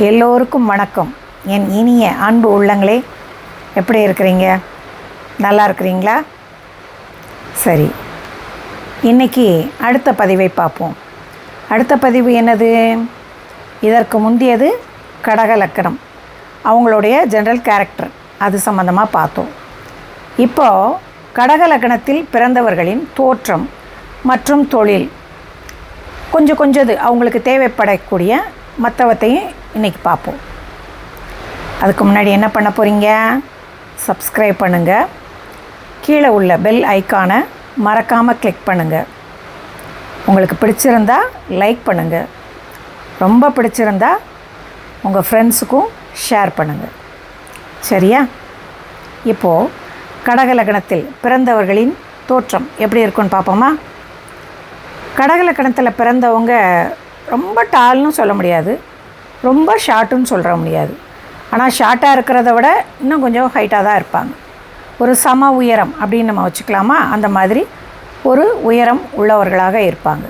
எல்லோருக்கும் வணக்கம். என் இனிய அன்பு உள்ளங்களே எப்படி இருக்கிறீங்க? நல்லா இருக்கிறீங்களா? சரி. இன்னைக்கு அடுத்த பதிவை பார்ப்போம். அடுத்த பதிவு என்னது? இதற்கு முந்தியது கடக லக்கணம். அவங்களுடைய ஜென்ரல் கேரக்டர் அது சம்மந்தமாக பார்த்தோம். இப்போது கடக லக்கணத்தில் பிறந்தவர்களின் தோற்றம் மற்றும் தொழில். கொஞ்சம் கொஞ்சம் அவங்களுக்கு தேவைப்படக்கூடிய மற்றவத்தையும் இன்றைக்கி பார்ப்போம். அதுக்கு முன்னாடி என்ன பண்ண போகிறீங்க சப்ஸ்கிரைப் பண்ணுங்கள் கீழே உள்ள பெல் ஐக்கானை மறக்காமல் கிளிக் பண்ணுங்கள் உங்களுக்கு பிடிச்சிருந்தா லைக் பண்ணுங்கள் ரொம்ப பிடிச்சிருந்தா உங்கள் ஃப்ரெண்ட்ஸுக்கும் ஷேர் பண்ணுங்கள் சரியா? இப்போது கடகலக்கணத்தில் பிறந்தவர்களின் தோற்றம் எப்படி இருக்குன்னு பார்ப்போமா? கடகலக்கணத்தில் பிறந்தவங்க ரொம்ப டால்னு சொல்ல முடியாது. ரொம்ப ஷார்ட்டுன்னு சொல்ல முடியாது. ஆனால் ஷார்ட்டாக இருக்கிறத விட இன்னும் கொஞ்சம் ஹைட்டாக தான் இருப்பாங்க. ஒரு சம உயரம் அப்படின்னு நம்ம வச்சுக்கலாமா? அந்த மாதிரி ஒரு உயரம் உள்ளவர்களாக இருப்பாங்க.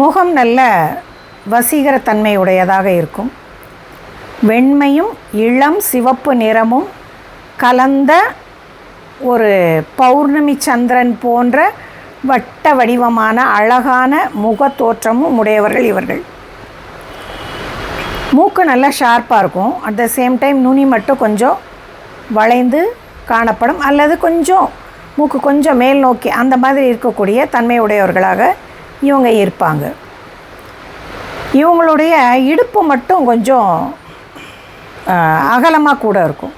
முகம் நல்ல வசீகரத்தன்மை உடையதாக இருக்கும். வெண்மையும் இளம் சிவப்பு நிறமும் கலந்த ஒரு பௌர்ணமி சந்திரன் போன்ற வட்ட வடிவமான அழகான முக தோற்றமும் உடையவர்கள் இவர்கள். மூக்கு நல்லா ஷார்ப்பாக இருக்கும். அட் த சேம் டைம் நுனி மட்டும் கொஞ்சம் வளைந்து காணப்படும். அல்லது கொஞ்சம் மூக்கு கொஞ்சம் மேல் நோக்கி அந்த மாதிரி இருக்கக்கூடிய தன்மையுடையவர்களாக இவங்க இருப்பாங்க. இவங்களுடைய இடுப்பு மட்டும் கொஞ்சம் அகலமாக கூட இருக்கும்.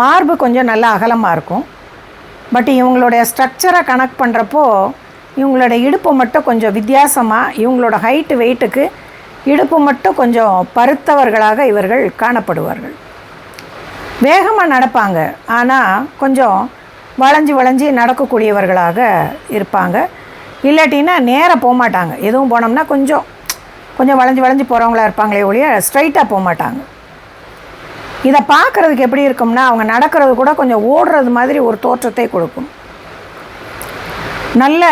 மார்பு கொஞ்சம் நல்லா அகலமாக இருக்கும். பட் இவங்களுடைய ஸ்ட்ரக்சரை கனெக்ட் பண்ணுறப்போ இவங்களோட இடுப்பு மட்டும் கொஞ்சம் வித்தியாசமாக இவங்களோட ஹைட்டு வெயிட்டுக்கு இடுப்பு மட்டும் கொஞ்சம் பருத்தவர்களாக இவர்கள் காணப்படுவார்கள். வேகமாக நடப்பாங்க. ஆனால் கொஞ்சம் வளைஞ்சி வளைஞ்சி நடக்கக்கூடியவர்களாக இருப்பாங்க. இல்லாட்டின்னா நேராக போக மாட்டாங்க எதுவும் போனோம்னா கொஞ்சம் கொஞ்சம் வளைஞ்சி வளைஞ்சி போகிறவங்களா இருப்பாங்களே ஒழிய ஸ்ட்ரைட்டாக போக மாட்டாங்க இதை பார்க்குறதுக்கு எப்படி இருக்கும்னா அவங்க நடக்கிறது கூட கொஞ்சம் ஓடுறது மாதிரி ஒரு தோற்றத்தை கொடுக்கும். நல்ல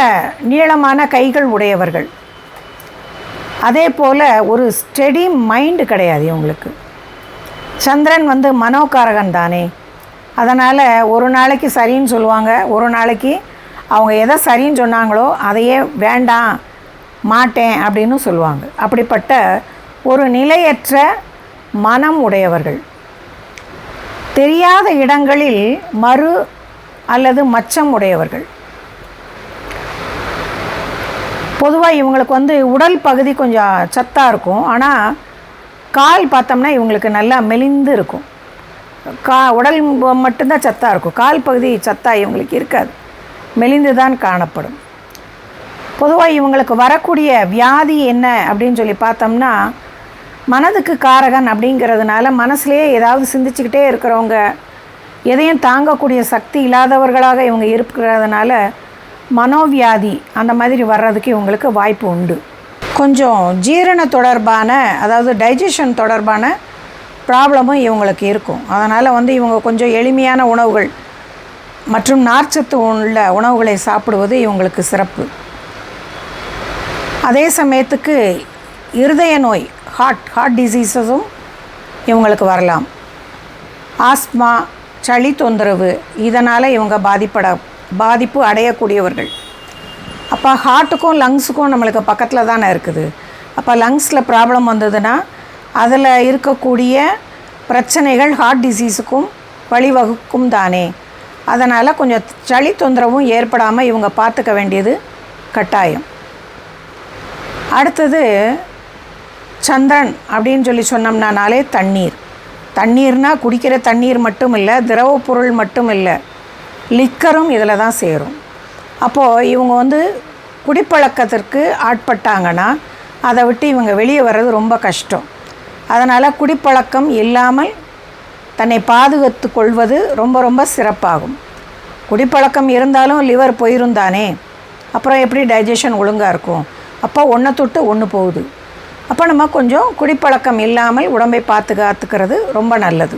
நீளமான கைகள் உடையவர்கள். அதே போல் ஒரு ஸ்டெடி மைண்டு கிடையாது இவங்களுக்கு. சந்திரன் வந்து மனோகாரகன் தானே. அதனால் ஒரு நாளைக்கு சரின்னு சொல்லுவாங்க. ஒரு நாளைக்கு அவங்க எதை சரின்னு சொன்னாங்களோ அதையே வேண்டாம் மாட்டேன் அப்படின்னு சொல்லுவாங்க. அப்படிப்பட்ட ஒரு நிலையற்ற மனம் உடையவர்கள். தெரியாத இடங்களில் மறு அல்லது மச்சம் உடையவர்கள். பொதுவாக இவங்களுக்கு வந்து உடல் பகுதி கொஞ்சம் சத்தாக இருக்கும். ஆனால் கால் பார்த்தோம்னா இவங்களுக்கு நல்லா மெலிந்து இருக்கும். கா உடல் மட்டும்தான் சத்தாக இருக்கும். கால் பகுதி சத்தாக இவங்களுக்கு இருக்காது. மெலிந்து தான் காணப்படும். பொதுவாக இவங்களுக்கு வரக்கூடிய வியாதி என்ன அப்படின்னு சொல்லி பார்த்தோம்னா மனதுக்கு காரகன் அப்படிங்கிறதுனால மனசுலேயே ஏதாவது சிந்திச்சுக்கிட்டே இருக்கிறவங்க எதையும் தாங்கக்கூடிய சக்தி இல்லாதவர்களாக இவங்க இருக்கிறதுனால மனோவியாதி அந்த மாதிரி வர்றதுக்கு இவங்களுக்கு வாய்ப்பு உண்டு. கொஞ்சம் ஜீரண தொடர்பான அதாவது டைஜஷன் தொடர்பான ப்ராப்ளமும் இவங்களுக்கு இருக்கும். அதனால் வந்து இவங்க கொஞ்சம் எளிமையான உணவுகள் மற்றும் நார்ச்சத்து உள்ள உணவுகளை சாப்பிடுவது இவங்களுக்கு சிறப்பு. அதே சமயத்துக்கு இருதய நோய் ஹார்ட் ஹார்ட் டிசீஸஸும் இவங்களுக்கு வரலாம். ஆஸ்மா சளி தொந்தரவு இதனால் இவங்க பாதிப்பட பாதிப்பு அடையக்கூடியவர்கள். அப்போ ஹார்ட்டுக்கும் லங்ஸுக்கும் நம்மளுக்கு பக்கத்தில் தானே இருக்குது. அப்போ லங்ஸில் ப்ராப்ளம் வந்ததுன்னா அதில் இருக்கக்கூடிய பிரச்சனைகள் ஹார்ட் டிசீஸுக்கும் வழிவகுக்கும் தானே. அதனால் கொஞ்சம் சளி தொந்தரவும் ஏற்படாமல் இவங்க பார்த்துக்க வேண்டியது கட்டாயம். அடுத்தது சந்திரன் அப்படின்னு சொல்லி சொன்னோம்னாலே தண்ணீர். தண்ணீர்னால் குடிக்கிற தண்ணீர் மட்டும் இல்லை திரவ பொருள் மட்டும் இல்லை லிக்கரும் இதில் தான் சேரும். அப்போது இவங்க வந்து குடிப்பழக்கத்திற்கு ஆட்பட்டாங்கன்னா அதை விட்டு இவங்க வெளியே வர்றது ரொம்ப கஷ்டம். அதனால் குடிப்பழக்கம் இல்லாமல் தன்னை பாதுகாத்து கொள்வது ரொம்ப ரொம்ப சிறப்பாகும். குடிப்பழக்கம் இருந்தாலும் லிவர் போயிருந்தானே அப்புறம் எப்படி டைஜஷன் ஒழுங்காக இருக்கும்? அப்போ ஒன்றை தொட்டு ஒன்று போகுது. அப்போ நம்ம கொஞ்சம் குடிப்பழக்கம் இல்லாமல் உடம்பை பாதுகாத்துக்கிறது ரொம்ப நல்லது.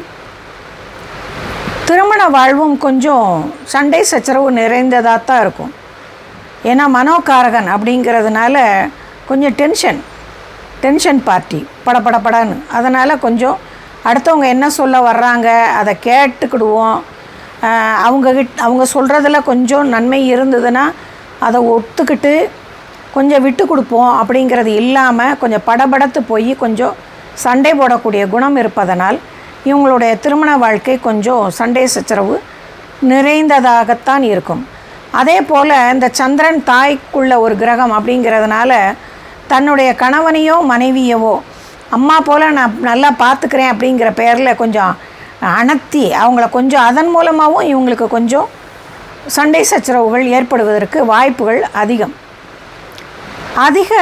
திருமண வாழ்வும் கொஞ்சம் சண்டை சச்சரவு நிறைந்ததாக தான் இருக்கும். ஏன்னா மனோகாரகன் அப்படிங்கிறதுனால கொஞ்சம் டென்ஷன் டென்ஷன் பார்ட்டி படபடபடன்னு. அதனால் கொஞ்சம் அடுத்தவங்க என்ன சொல்ல வர்றாங்க அதை கேட்டுக்கிடுவோம். அவங்க கிட் அவங்க சொல்கிறதுல கொஞ்சம் நன்மை இருந்ததுன்னா அதை ஒத்துக்கிட்டு கொஞ்சம் விட்டு கொடுப்போம் அப்படிங்கிறது இல்லாமல் கொஞ்சம் படபடத்து போய் கொஞ்சம் சண்டை போடக்கூடிய குணம் இருப்பதனால் இவங்களுடைய திருமண வாழ்க்கை கொஞ்சம் சண்டை சச்சரவு நிறைந்ததாகத்தான் இருக்கும். அதே போல் இந்த சந்திரன் தாய்க்குள்ள ஒரு கிரகம் அப்படிங்கிறதுனால தன்னுடைய கணவனையோ மனைவியவோ அம்மா போல் நான் நல்லா பார்த்துக்கிறேன் அப்படிங்கிற பேரில் கொஞ்சம் அணர்த்தி அவங்கள கொஞ்சம் அதன் மூலமாகவும் இவங்களுக்கு கொஞ்சம் சண்டை சச்சரவுகள் ஏற்படுவதற்கு வாய்ப்புகள் அதிகம். அதிக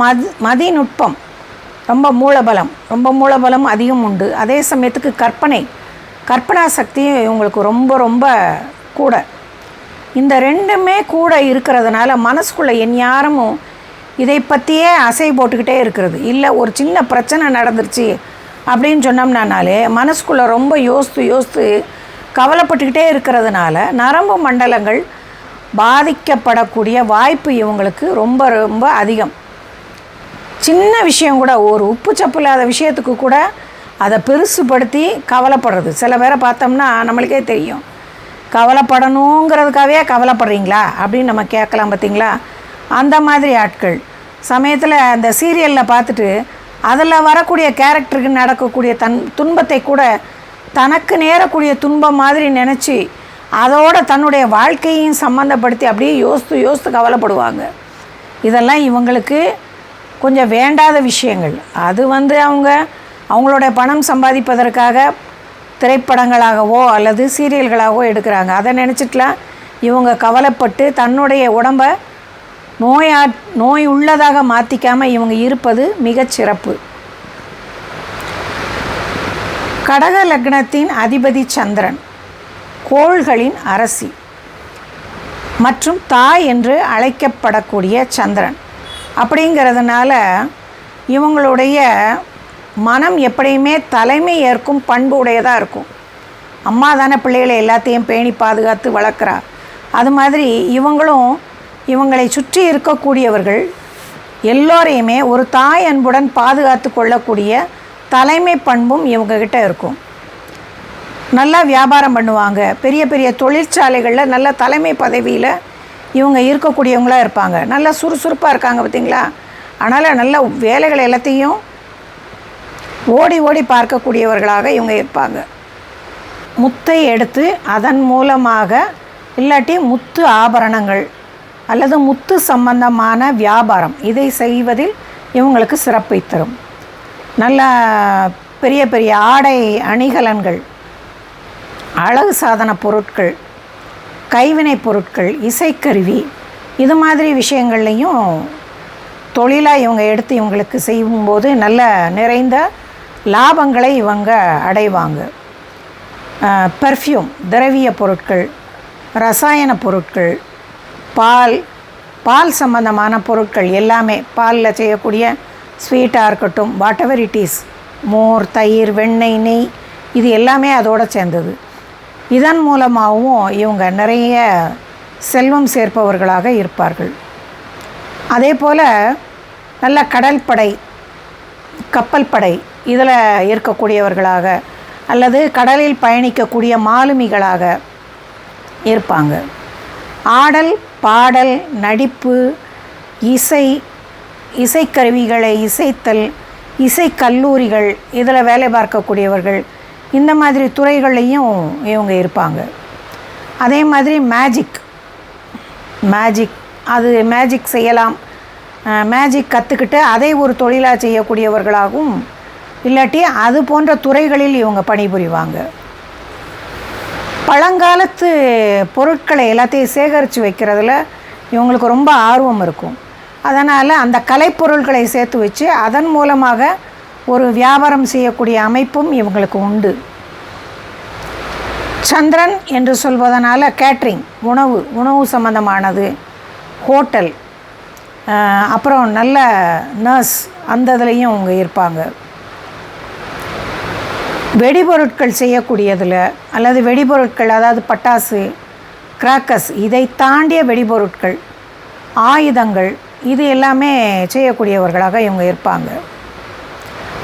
மது மதிநுட்பம் ரொம்ப மூலபலம் ரொம்ப மூலபலம் அதிகம் உண்டு. அதே சமயத்துக்கு கற்பனை கற்பனா சக்தியும் இவங்களுக்கு ரொம்ப ரொம்ப கூட. இந்த ரெண்டுமே கூட இருக்கிறதுனால மனசுக்குள்ளே என் யாரமும் இதை பற்றியே அசை போட்டுக்கிட்டே இருக்கிறது. இல்லை ஒரு சின்ன பிரச்சனை நடந்துருச்சு அப்படின்னு சொன்னோம்னாலே மனசுக்குள்ளே ரொம்ப யோசித்து யோசித்து கவலைப்பட்டுக்கிட்டே இருக்கிறதுனால நரம்பு மண்டலங்கள் பாதிக்கப்படக்கூடிய வாய்ப்பு இவங்களுக்கு ரொம்ப ரொம்ப அதிகம். சின்ன விஷயம் கூட ஒரு உப்பு சப்பு இல்லாத விஷயத்துக்கு கூட அதை பெருசுப்படுத்தி கவலைப்படுறது. சில பேரை பார்த்தோம்னா நம்மளுக்கே தெரியும். கவலைப்படணுங்கிறதுக்காகவே கவலைப்படுறீங்களா? அப்படின்னு நம்ம கேட்கலாம் பார்த்தீங்களா? அந்த மாதிரி ஆட்கள். சமயத்தில் அந்த சீரியலில் பார்த்துட்டு அதில் வரக்கூடிய கேரக்டருக்கு நடக்கக்கூடிய தன் துன்பத்தை கூட தனக்கு நேரக்கூடிய துன்பம் மாதிரி நினச்சி அதோட தன்னுடைய வாழ்க்கையையும் சம்மந்தப்படுத்தி அப்படியே யோசித்து யோசித்து கவலைப்படுவாங்க. இதெல்லாம் இவங்களுக்கு கொஞ்சம் வேண்டாத விஷயங்கள். அது வந்து அவங்க அவங்களோட பணம் சம்பாதிப்பதற்காக திரைப்படங்களாகவோ அல்லது சீரியல்களாகவோ எடுக்கிறாங்க. அதை நினச்சிட்டுலாம் இவங்க கவலைப்பட்டு தன்னுடைய உடம்பை நோயா நோய் உள்ளதாக மாற்றிக்காமல் இவங்க இருப்பது மிகச்சிறப்பு கடக லக்னத்தின் அதிபதி சந்திரன். கோள்களின் அரசி மற்றும் தாய் என்று அழைக்கப்படக்கூடிய சந்திரன். அப்படிங்கிறதுனால இவங்களுடைய மனம் எப்படியுமே தலைமை ஏற்கும் பண்பு உடையதாக இருக்கும். அம்மா தானே பிள்ளைகளை எல்லாத்தையும் பேணி பாதுகாத்து வளர்க்குறா அது மாதிரி இவங்களும் இவங்களை சுற்றி இருக்கக்கூடியவர்கள் எல்லோரையுமே ஒரு தாய் அன்புடன் பாதுகாத்து கொள்ளக்கூடிய தலைமை பண்பும் இவங்கக்கிட்ட இருக்கும். நல்லா வியாபாரம் பண்ணுவாங்க. பெரிய பெரிய தொழிற்சாலைகளில் நல்ல தலைமை பதவியில் இவங்க இருக்கக்கூடியவங்களாக இருப்பாங்க. நல்லா சுறுசுறுப்பாக இருக்காங்க பார்த்தீங்களா அதனால் நல்ல வேலைகள் எல்லாத்தையும் ஓடி ஓடி பார்க்கக்கூடியவர்களாக இவங்க இருப்பாங்க. முத்தை எடுத்து அதன் மூலமாக இல்லாட்டி முத்து ஆபரணங்கள் அல்லது முத்து சம்பந்தமான வியாபாரம் இதை செய்வதில் இவங்களுக்கு சிறப்பை தரும். நல்ல பெரிய பெரிய ஆடை அணிகலன்கள் அழகு சாதன பொருட்கள் கைவினைப் பொருட்கள் இசைக்கருவி இது மாதிரி விஷயங்கள்லையும் தொழிலாக இவங்க எடுத்து இவங்களுக்கு செய்யும்போது நல்ல நிறைந்த லாபங்களை இவங்க அடைவாங்க. பெர்ஃப்யூம் திரவிய பொருட்கள் ரசாயன பொருட்கள் பால் பால் சம்பந்தமான பொருட்கள் எல்லாமே பாலில் செய்யக்கூடிய ஸ்வீட்டாக இருக்கட்டும் வாட் எவர் இட் இஸ் மோர் தயிர் வெண்ணெய் நெய் இது எல்லாமே அதோடு சேர்ந்தது. இதன் மூலமாகவும் இவங்க நிறைய செல்வம் சேர்ப்பவர்களாக இருப்பார்கள். அதே போல் நல்ல கடல் படை கப்பல் படை இதில் இருக்கக்கூடியவர்களாக அல்லது கடலில் பயணிக்கக்கூடிய மாலுமிகளாக இருப்பாங்க. ஆடல் பாடல் நடிப்பு இசை இசைக்கருவிகளை இசைத்தல் இசைக்கல்லூரிகள் இதில் வேலை பார்க்கக்கூடியவர்கள் இந்த மாதிரி துறைகள்லையும் இவங்க இருப்பாங்க. அதே மாதிரி மேஜிக் மேஜிக் அது மேஜிக் செய்யலாம். மேஜிக் கற்றுக்கிட்டு அதை ஒரு தொழிலாக செய்யக்கூடியவர்களாகவும் இல்லாட்டி அது போன்ற துறைகளில் இவங்க பணிபுரிவாங்க. பழங்காலத்து பொருட்களை எல்லாத்தையும் சேகரித்து வைக்கிறதுல இவங்களுக்கு ரொம்ப ஆர்வம் இருக்கும். அதனால் அந்த கலைப்பொருட்களை சேர்த்து வச்சு அதன் மூலமாக ஒரு வியாபாரம் செய்யக்கூடிய அமைப்பும் இவங்களுக்கு உண்டு. சந்திரன் என்று சொல்வதனால் கேட்ரிங் உணவு உணவு சம்பந்தமானது ஹோட்டல் அப்புறம் நல்ல நர்ஸ் அந்த இதுலேயும் அவங்க இருப்பாங்க. வெடிபொருட்கள் செய்யக்கூடியதில் அல்லது வெடிபொருட்கள் அதாவது பட்டாசு கிராக்கர்ஸ் இதை தாண்டிய வெடிபொருட்கள் ஆயுதங்கள் இது எல்லாமே செய்யக்கூடியவர்களாக இவங்க இருப்பாங்க.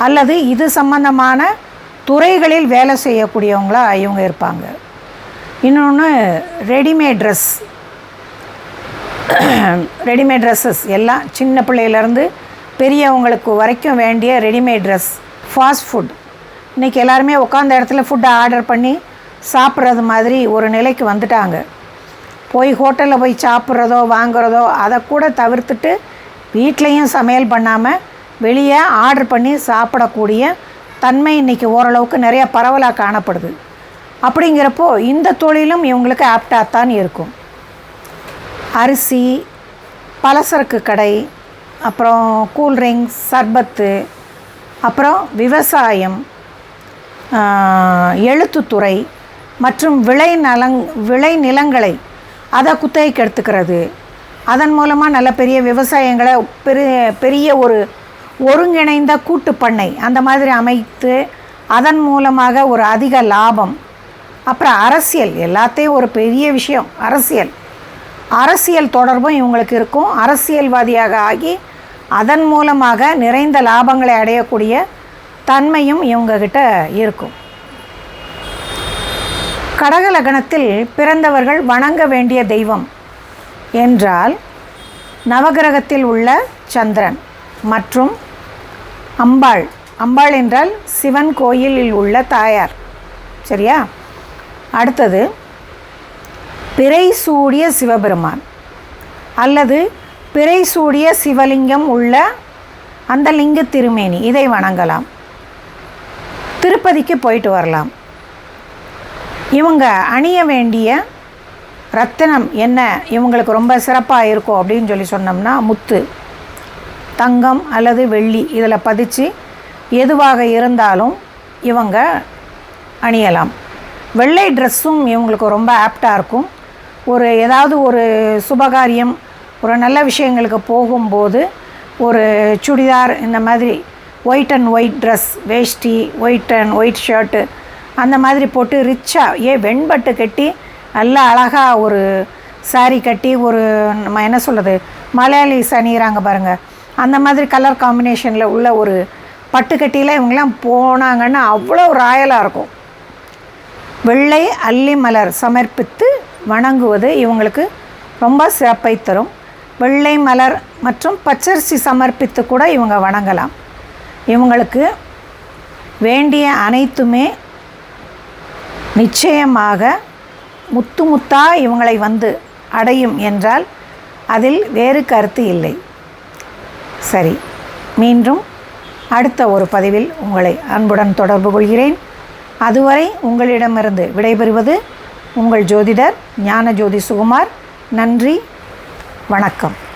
அல்லது இது சம்பந்தமான துறைகளில் வேலை செய்யக்கூடியவங்களா இவங்க இருப்பாங்க. இன்னொன்று ரெடிமேட் ட்ரெஸ் ரெடிமேட் ட்ரெஸ்ஸஸ் எல்லாம் சின்ன பிள்ளையிலேருந்து பெரியவங்களுக்கு வரைக்கும் வேண்டிய ரெடிமேட் ட்ரெஸ் ஃபாஸ்ட் ஃபுட் இன்றைக்கி எல்லாருமே உட்காந்த இடத்துல ஃபுட்டை ஆர்டர் பண்ணி சாப்பிட்றது மாதிரி ஒரு நிலைக்கு வந்துட்டாங்க. போய் ஹோட்டலில் போய் சாப்பிட்றதோ வாங்குறதோ அதை கூட தவிர்த்துட்டு வீட்லேயும் சமையல் பண்ணாமல் வெளியே ஆர்டர் பண்ணி சாப்பிடக்கூடிய தன்மை இன்றைக்கி ஓரளவுக்கு நிறைய பரவலாக காணப்படுது. அப்படிங்கிறப்போ இந்த தொழிலும் இவங்களுக்கு ஆப்டாக தான் இருக்கும். அரிசி பலசரக்கு கடை அப்புறம் கூல்ட்ரிங்க்ஸ் சர்பத்து அப்புறம் விவசாயம் எழுத்துத்துறை மற்றும் விளை நலங் விளை நிலங்களை அதை குத்தகைக்கு எடுத்துக்கிறது. அதன் மூலமாக நல்ல பெரிய விவசாயங்களை பெரிய பெரிய ஒரு ஒருங்கிணைந்த கூட்டு பண்ணை அந்த மாதிரி அமைத்து அதன் மூலமாக ஒரு அதிக லாபம். அப்புறம் அரசியல் எல்லாத்தையும் ஒரு பெரிய விஷயம் அரசியல். அரசியல் தொடர்பும் இவங்களுக்கு இருக்கும். அரசியல்வாதியாக ஆகி அதன் மூலமாக நிறைந்த லாபங்களை அடையக்கூடிய தன்மையும் இவங்கக்கிட்ட இருக்கும். கடகலகணத்தில் பிறந்தவர்கள் வணங்க வேண்டிய தெய்வம் என்றால் நவகிரகத்தில் உள்ள சந்திரன் மற்றும் அம்பாள். அம்பாள் என்றால் சிவன் கோயிலில் உள்ள தாயார். சரியா? அடுத்தது பிறை சூடிய சிவபெருமான். அல்லது பிறை சூடிய சிவலிங்கம் உள்ள அந்த லிங்க திருமேனி இதை வணங்கலாம். திருப்பதிக்கு போயிட்டு வரலாம். இவங்க அணிய வேண்டிய ரத்தினம் என்ன? இவங்களுக்கு ரொம்ப சிறப்பாக இருக்கும் அப்படின்னு சொல்லி சொன்னோம்னா முத்து. தங்கம் அல்லது வெள்ளி இதில் பதிச்சு எதுவாக இருந்தாலும் இவங்க அணியலாம். வெள்ளை ட்ரெஸ்ஸும் இவங்களுக்கு ரொம்ப ஆப்டாக இருக்கும். ஒரு ஏதாவது ஒரு சுபகாரியம் ஒரு நல்ல விஷயங்களுக்கு போகும்போது ஒரு சுடிதார் இந்த மாதிரி white and white dress veshti white and white shirt அந்த மாதிரி போட்டு ரிச்சாக ஏ வெண்பட்டு கட்டி நல்லா அழகாக ஒரு saree கட்டி ஒரு நம்ம என்ன சொல்கிறது மலையாளி அணிகிறாங்க பாருங்கள் அந்த மாதிரி கலர் காம்பினேஷனில் உள்ள ஒரு பட்டுக்கட்டியில் இவங்கெல்லாம் போனாங்கன்னா அவ்வளோ ராயலாக இருக்கும். வெள்ளை அல்லி மலர் சமர்ப்பித்து வணங்குவது இவங்களுக்கு ரொம்ப சிறப்பை தரும். வெள்ளை மலர் மற்றும் பச்சரிசி சமர்ப்பித்து கூட இவங்க வணங்கலாம். இவங்களுக்கு வேண்டிய அனைத்துமே நிச்சயமாக முத்து முத்தாக இவங்களை வந்து அடையும் என்றால் அதில் வேறு கருத்து இல்லை. சரி மீண்டும் அடுத்த ஒரு பதிவில் உங்களை அன்புடன் தொடர்பு கொள்கிறேன். அதுவரை உங்களிடமிருந்து விடைபெறுவது உங்கள் ஜோதிடர் ஞான ஜோதி சுகுமார். நன்றி வணக்கம்.